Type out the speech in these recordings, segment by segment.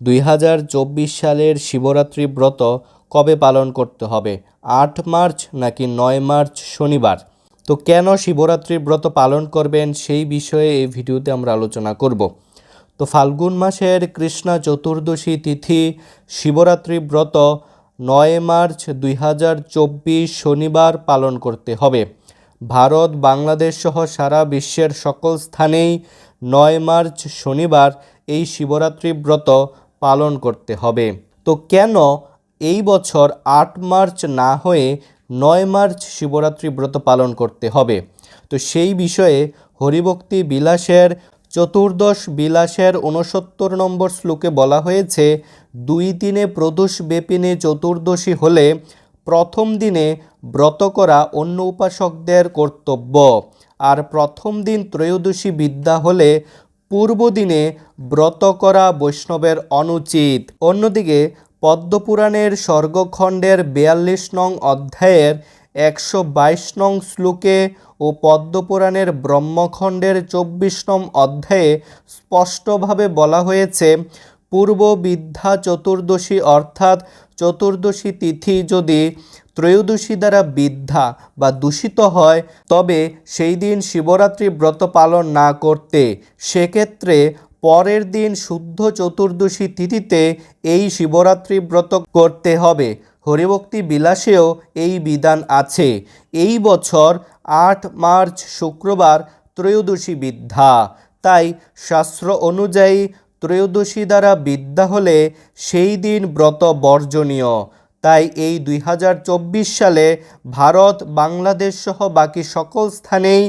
দুই হাজার চব্বিশ সালের শিবরাত্রি ব্রত কবে পালন করতে হবে? আট মার্চ নাকি নয় মার্চ শনিবার? তো কেন শিবরাত্রি ব্রত পালন করবেন সেই বিষয়ে এই ভিডিওতে আমরা আলোচনা করব। তো ফাল্গুন মাসের কৃষ্ণা চতুর্দশী তিথি শিবরাত্রি ব্রত নয় মার্চ দুই হাজার চব্বিশ শনিবার পালন করতে হবে। ভারত, বাংলাদেশ সহ সারা বিশ্বের সকল স্থানেই নয় মার্চ শনিবার এই শিবরাত্রি ব্রত পালন করতে হবে। তো কেন এই বছর আট মার্চ না হয়ে নয় মার্চ শিবরাত্রি ব্রত পালন করতে হবে? তো সেই বিষয়ে হরিভক্তি বিলাসের, চতুর্দশ বিলাসের উনসত্তর নম্বর শ্লোকে বলা হয়েছে, দুই দিনে প্রদোষ বেপিনে চতুর্দশী হলে প্রথম দিনে ব্রত করা অন্য উপাসকদের কর্তব্য। আর প্রথম দিন ত্রয়োদশী বিদ্যা হলে পূর্ব দিনে ব্রত করা বৈষ্ণবের অনুচিত। অন্যদিকে পদ্মপুরাণের স্বর্গখণ্ডের বিয়াল্লিশ নং অধ্যায়ের একশো বাইশ নং শ্লোকে ও পদ্মপুরাণের ব্রহ্মখণ্ডের চব্বিশ নং অধ্যায়ে স্পষ্টভাবে বলা হয়েছে পূর্ব বিদ্যা চতুর্দশী অর্থাৎ চতুর্দশী তিথি যদি ত্রয়োদশী দ্বারা বিদ্যা বা দূষিত হয়, তবে সেই দিন শিবরাত্রি ব্রত পালন না করতে। সেক্ষেত্রে পরের দিন শুদ্ধ চতুর্দশী তিথিতে এই শিবরাত্রি ব্রত করতে হবে। হরিভক্তি বিলাসেও এই বিধান আছে। এই বছর আট মার্চ শুক্রবার ত্রয়োদশী বিদ্যা তাই শাস্ত্র অনুযায়ী ত্রয়োদশী দ্বারা বিদ্যা হলে সেই দিন ব্রত বর্জনীয়। তাই এই দুই হাজার চব্বিশ সালে ভারত, বাংলাদেশ সহ বাকি সকল স্থানেই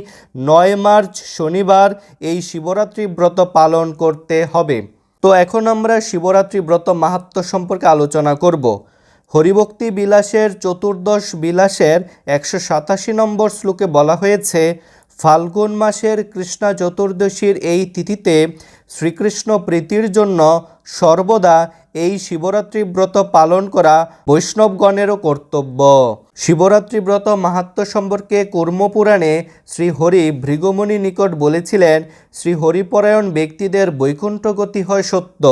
নয় মার্চ শনিবার এই শিবরাত্রি ব্রত পালন করতে হবে। তো এখন আমরা শিবরাত্রি ব্রত মাহাত্ম সম্পর্কে আলোচনা করব। হরিভক্তি বিলাসের চতুর্দশ বিলাসের একশো সাতাশি নম্বর শ্লোকে বলা হয়েছে ফাল্গুন মাসের কৃষ্ণা চতুর্দশীর এই তিথিতে শ্রীকৃষ্ণ প্রীতির জন্য সর্বদা এই শিবরাত্রি ব্রত পালন করা বৈষ্ণবগণেরও কর্তব্য। শিবরাত্রি ব্রত মাহাত্ম সম্পর্কে কর্মপুরাণে শ্রী হরি ভৃগুমণি নিকট বলেছিলেন শ্রী হরিপরায়ণ ব্যক্তিদের বৈকুণ্ঠ গতি হয় সত্য।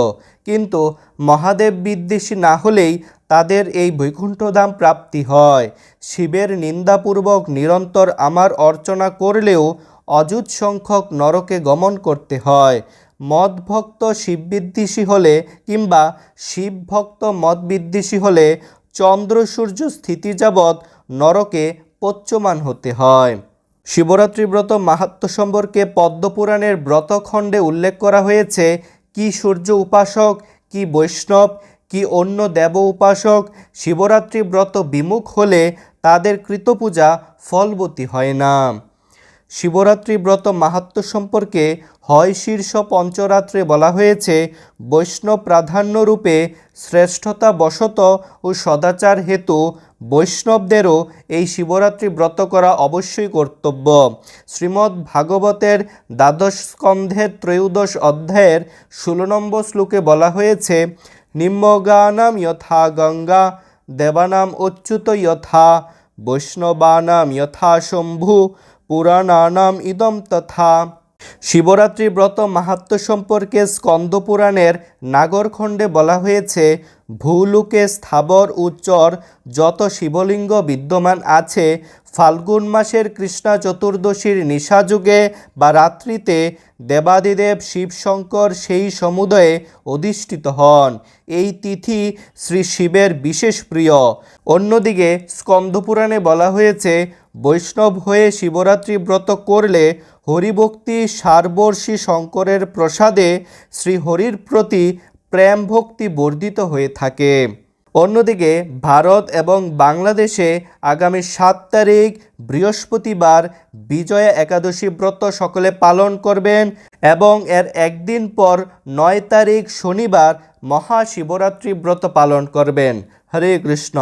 কিন্তু মহাদেব বিদ্বেষী না হলেই তাদের এই বৈকুণ্ঠধাম প্রাপ্তি হয়। শিবের নিন্দাপূর্বক নিরন্তর আমার অর্চনা করলেও অযুত সংখ্যক নরকে গমন করতে হয়। মদভক্ত শিববিদ্বেষী হলে কিংবা শিবভক্ত মদবিদ্বেষী হলে চন্দ্র সূর্য স্থিতি যাবৎ নরকে পচ্যমান হতে হয়। শিবরাত্রি ব্রত মাহাত্ম সম্পর্কে পদ্মপুরাণের ব্রতখণ্ডে উল্লেখ করা হয়েছে, কি সূর্য উপাসক, কি বৈষ্ণব কি অন্য দেব উপাসক শিবরাত্রি ব্রত বিমুখ হলে তাদের কৃতপূজা ফলবতী হয় না? শিবরাত্রি ব্রত মাহাত্ম সম্পর্কে হয় শীর্ষ পঞ্চরাত্রে বলা হয়েছে, বৈষ্ণব প্রাধান্যরূপে শ্রেষ্ঠতা বশত ও সদাচার হেতু বৈষ্ণবদেরও এই শিবরাত্রি ব্রত করা অবশ্যই কর্তব্য। শ্রীমদ্ ভাগবতের দ্বাদশ স্কন্ধের ত্রয়োদশ অধ্যায়ের ষোলো নম্বর শ্লোকে বলা হয়েছে নিম্নগানাম যথা গঙ্গা দেবানাম অচ্যুত যথা বৈষ্ণবানাম যথা শম্ভু পুরাণানাম ইদম তথা শিবরাত্রি ব্রত মাহাত্ম সম্পর্কে স্কন্দপুরাণের নাগরখণ্ডে বলা হয়েছে, ভূলোকে স্থাবর উচ্চর যত শিবলিঙ্গ বিদ্যমান আছে, ফাল্গুন মাসের কৃষ্ণা চতুর্দশীর নিশাযুগে বা রাত্রিতে দেবাদিদেব শিবশঙ্কর সেই সমুদয়ে অধিষ্ঠিত হন। এই তিথি শ্রী শিবের বিশেষ প্রিয়। অন্যদিকে স্কন্দপুরাণে বলা হয়েছে বৈষ্ণব হয়ে শিবরাত্রি ব্রত করলে হরিভক্তি সারবর্ষী শঙ্করের প্রসাদে শ্রীহরির প্রতি প্রেম ভক্তি বর্ধিত হয়ে থাকে। অন্যদিকে ভারত এবং বাংলাদেশে আগামী সাত তারিখ বৃহস্পতিবার বিজয়া একাদশী ব্রত সকলে পালন করবেন এবং এর একদিন পর নয় তারিখ শনিবার মহাশিবরাত্রি ব্রত পালন করবেন। হরে কৃষ্ণ।